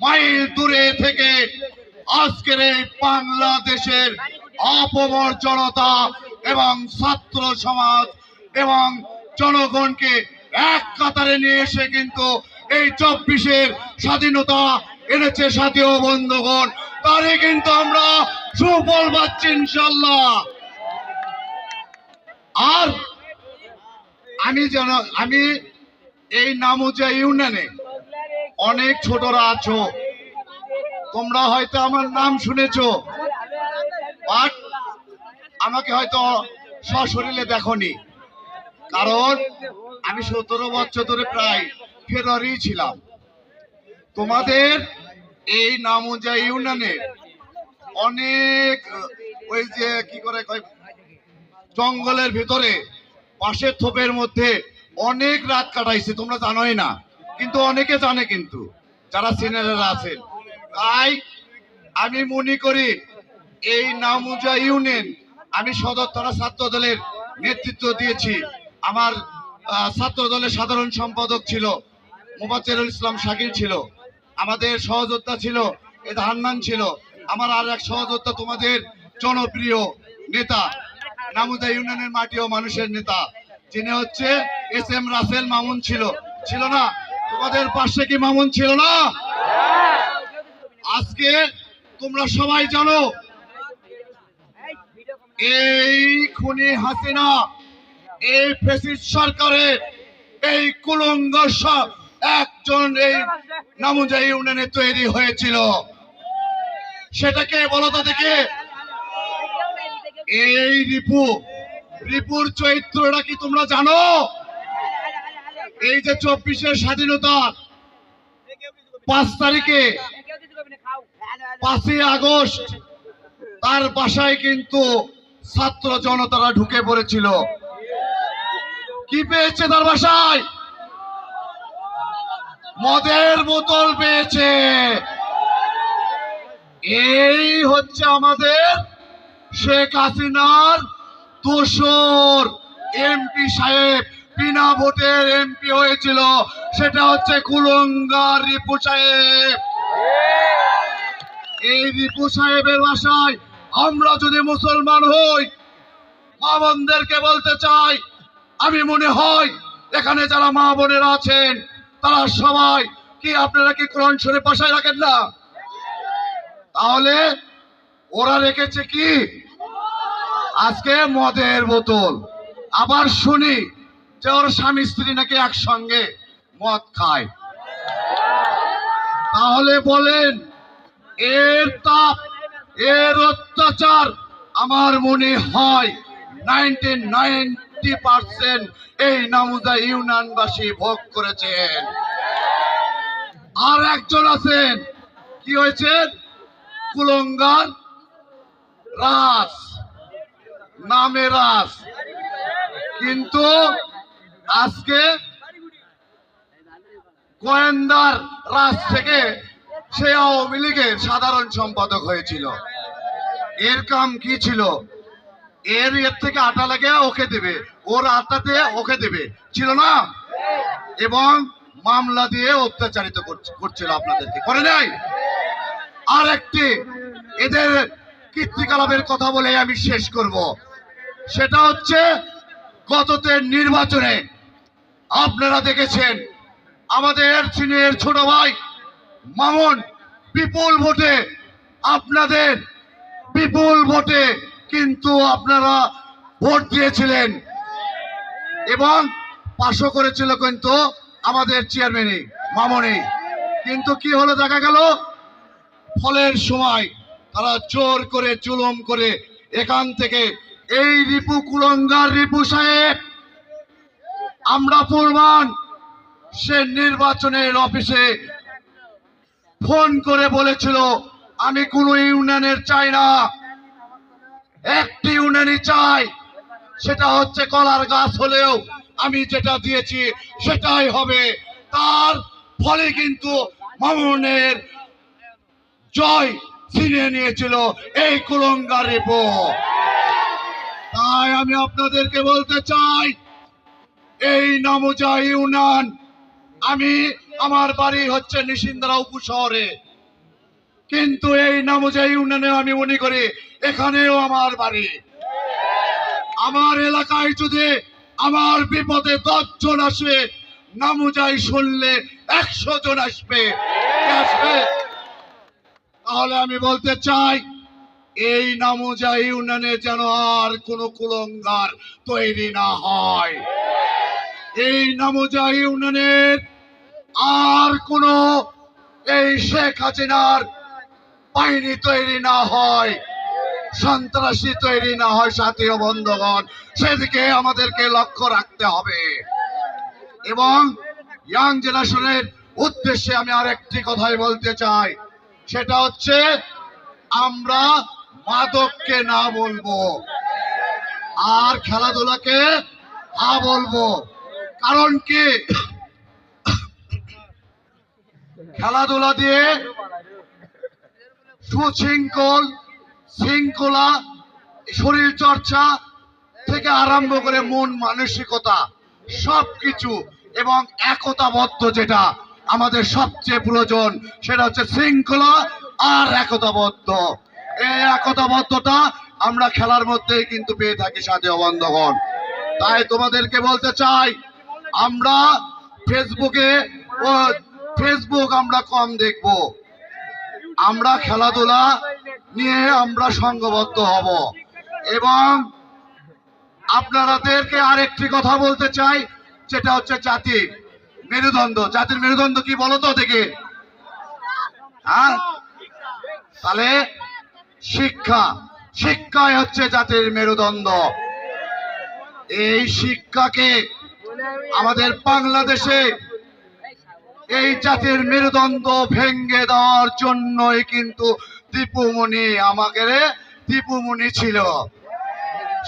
Mile দূরে থেকে আজকের এই বাংলাদেশের অপমর জনতা এবং ছাত্র সমাজ এবং জনগণকে এক কাতারে নিয়ে এসে কিন্তু এই চব্বিশের স্বাধীনতা এনেছে সাথী ও বন্ধুগণ। তারে কিন্তু আমরা সুফল পাচ্ছি ইনশাল্লাহ আর আমি যেন আমি এই নামুজা ইউনিয়নে অনেক ছোটরা আছো। তোমরা হয়তো আমার নাম শুনেছো বাট আমাকে হয়তো সশরীরে দেখনি। কারণ আমি সতেরো বছর ধরে প্রায় ফেরারি ছিলাম। তোমাদের এই নাম অনুযায়ী ইউনিয়নের অনেক, ওই যে কি করে জঙ্গলের ভিতরে পাশের থোপের মধ্যে অনেক রাত কাটাইছে, তোমরা জানোই না। কিন্তু অনেকে জানে কিন্তু, যারা সিনিয়ররা আছেন। তাই আমি মনে করি এই নামুজা ইউনিয়ন, আমি সদর থানা ছাত্র দলের নেতৃত্ব দিয়েছি। আমার ছাত্র দলের সাধারণ সম্পাদক ছিল মোবাজ্জেরুল ইসলাম শাকিল ছিল। আমাদের সহযোদ্ধা ছিল এদ হান্নান ছিল। আমার আর এক সহযোদ্ধা তোমাদের জনপ্রিয় নেতা নামুদা ইউনিয়নের মাটি ও মানুষের নেতা। যিনি হচ্ছে এস এম রাসেল মামুন ছিল। ছিল না? তোমাদের পাশে কি মামুন ছিল না? আজকে তোমরা সবাই জানো, এই খুনি হাসিনা, এই ফেসিস সরকারের এই কুলঙ্গার সব একজন এই নামুজা ইউনিয়নে তৈরি হয়েছিল। সেটাকে বলো তো দেখে? এই রিপু, রিপুর চরিত্রটা কি তোমরা জানো? এই যে চব্বিশের স্বাধীনতা, পাঁচ তারিখে, পাঁচই আগস্ট, তার বাসায় কিন্তু ছাত্র জনতারা ঢুকে পড়েছিল। কি পেয়েছে তার বাসায়? মদের বোতল পেয়েছে। এই হচ্ছে আমাদের শেখ হাসিনার দোসর এমপি সাহেব। বিনা ভোটের এমপি হয়েছিল, সেটা হচ্ছে কুলঙ্গার রিপু সাহেব। এই রিপু সাহেবের বাসায় আমরা যদি মুসলমান হই, মা বোনদেরকে বলতে চাই, আমি মনে হয় এখানে যারা মা বোনেরা আছেন, তারা সবাই কি আপনারা কি কোরআন শরীফ বাসায় রাখেন না? তাহলে ওরা রেখেছে কি? আজকে মদের বোতল। আবার শুনি। যে ওর স্বামী স্ত্রী নাকি একসঙ্গে মদ খায়। তাহলে বলেন, এর তাপ, এর অত্যাচার আমার মনে হয় নাইনটি নাইনটি পার্সেন্ট এই নামুদা ইউনিয়নবাসী ভোগ করেছেন। আর একজন আছেন, কি হয়েছে? কুলঙ্গার রাস নামে রাস কিন্তু আজকে গোয়েন্দার রাজ থেকে সে আওয়ামী লীগের সাধারণ সম্পাদক হয়েছিল। এর কাম কি ছিল? এর এর থেকে আটা লাগে ওকে দেবে। ওর আটাতে ওকে দেবে। ছিল না? এবং মামলা দিয়ে অত্যাচারিত করছে- করছিল আপনাদেরকে। করে নাই? আর একটি এদের কীর্তিকলাপের কথা বলে আমি শেষ করব। সেটা হচ্ছে গততে নির্বাচনে আপনারা দেখেছেন, আমাদের চীনের ছোট ভাই মামুন, বিপুল ভোটে আপনাদের, বিপুল ভোটে কিন্তু আপনারা ভোট দিয়েছিলেন। এবং পাশও করেছিল কিন্তু আমাদের চেয়ারম্যানই মামনি কিন্তু কি হলো দেখা গেল? ফলের সময় তারা জোর করে চুলম করে এখান থেকে এই রিপু কুলঙ্গার, রিপু সাহেব আমরা প্রমাণ। সে নির্বাচনের অফিসে ফোন করে বলেছিল, আমি কোনো ইউনিয়নের চাই না। একটি ইউনিয়নই চাই, সেটা হচ্ছে কলার গাছ হলেও আমি যেটা দিয়েছি সেটাই হবে। তার ফলে কিন্তু মামুনের জয় ছিনিয়ে নিয়েছিল এই কুলঙ্গার রিপো তাই আমি আপনাদেরকে বলতে চাই এই নামুজা ইউনান। আমি, আমার বাড়ি হচ্ছে নিশিন্দ্রা উপশহরে কিন্তু এই নামজাই ইউনিয়নে আমি মনে করি, এখানেও আমার বাড়ি। আমার এলাকায় যদি আমার বিপদে দশ জন আসবে নামুজাই শুনলে একশো জন আসবে। আসবে? তাহলে আমি বলতে চাই, এই নামুজা ইউনিয়নে যেন আর কোনো কুলঙ্গার তৈরি না হয়। এই নামুজা ইউনিয়নের আর কোনো এই শেখ হাসিনার বাহিনী তৈরি না হয়, সন্ত্রাসী তৈরি না হয় সাথীয় বন্ধগণ। সেদিকে আমাদেরকে লক্ষ্য রাখতে হবে। এবং ইয়াং জেনারেশনের উদ্দেশ্যে আমি আরেকটি কথাই বলতে চাই। সেটা হচ্ছে, আমরা মাদককে না বলব, আর খেলাধুলাকে হা বলব। কারণ কি? খেলাধুলা দিয়ে সুশৃঙ্খল, শৃঙ্খলা, শরীর চর্চা থেকে আরম্ভ করে মন মানসিকতা, সবকিছু এবং একতাবদ্ধ যেটা আমাদের সবচেয়ে প্রয়োজন, সেটা হচ্ছে শৃঙ্খলা আর একতাবদ্ধ। এই একতাবদ্ধতা আমরা খেলার মধ্যেই কিন্তু পেয়ে থাকি সাথে বন্ধগণ তাই তোমাদেরকে বলতে চাই আমরা ফেসবুকে ফেসবুক আমরা কম দেখব। আমরা খেলাধুলা নিয়ে আমরা সংঘবদ্ধ হব। এবং আপনারাদেরকে আরেকটি কথা বলতে চাই, যেটা হচ্ছে জাতি মেরুদণ্ড। জাতির মেরুদণ্ড কি বলো তো দেখে। হ্যাঁ? তাহলে শিক্ষা। শিক্ষাই হচ্ছে জাতির মেরুদণ্ড। এই শিক্ষাকে আমাদের বাংলাদেশে এই জাতির মেরুদণ্ড ভেঙ্গে দেওয়ার জন্যই কিন্তু দীপুমণি আমাকে দীপুমণি ছিল।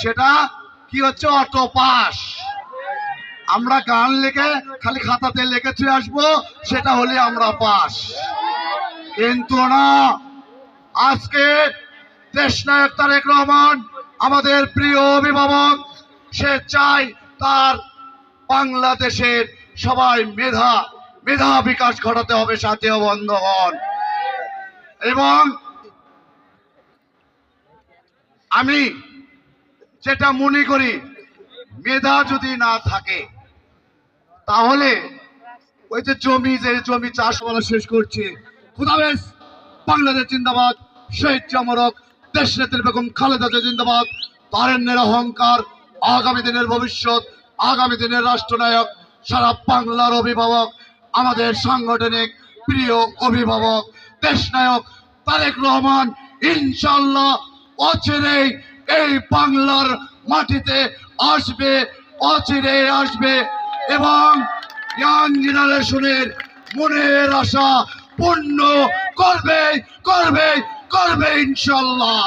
সেটা কি হচ্ছে? অটো পাস আমরা গান লিখে খালি খাতাতে লিখে চলে আসব, সেটা হলে আমরা পাস। কিন্তু না, আজকে দেশ নায়ক তারেক রহমান, আমাদের প্রিয় অভিভাবক, সে চাই তার বাংলাদেশের সবাই মেধা মেধা বিকাশ ঘটাতে হবে, সাথীয় বন্ধগণ। এবং আমি যেটা মনে করি, মেধা যদি না থাকে, তাহলে ওই যে জমি যে জমি চাষ বলা শেষ করছে। খুদাবেশ বাংলাদেশ জিন্দাবাদ। শহীদ চামরক দেশ নেত্রী বেগম খালেদা জিন্দাবাদ। তারেন্দ্রের অহংকার আগামী দিনের ভবিষ্যৎ। আগামী দিনের রাষ্ট্রনায়ক, সারা বাংলার অভিভাবক, আমাদের সাংগঠনিক প্রিয় অভিভাবক দেশ নায়ক তারেক রহমান ইনশাল্লাহ অচিরেই এই বাংলার মাটিতে আসবে, অচিরে আসবে এবং ইয়াং জেনারেশনের মনের আশা পূর্ণ করবে করবে করবে ইনশাল্লাহ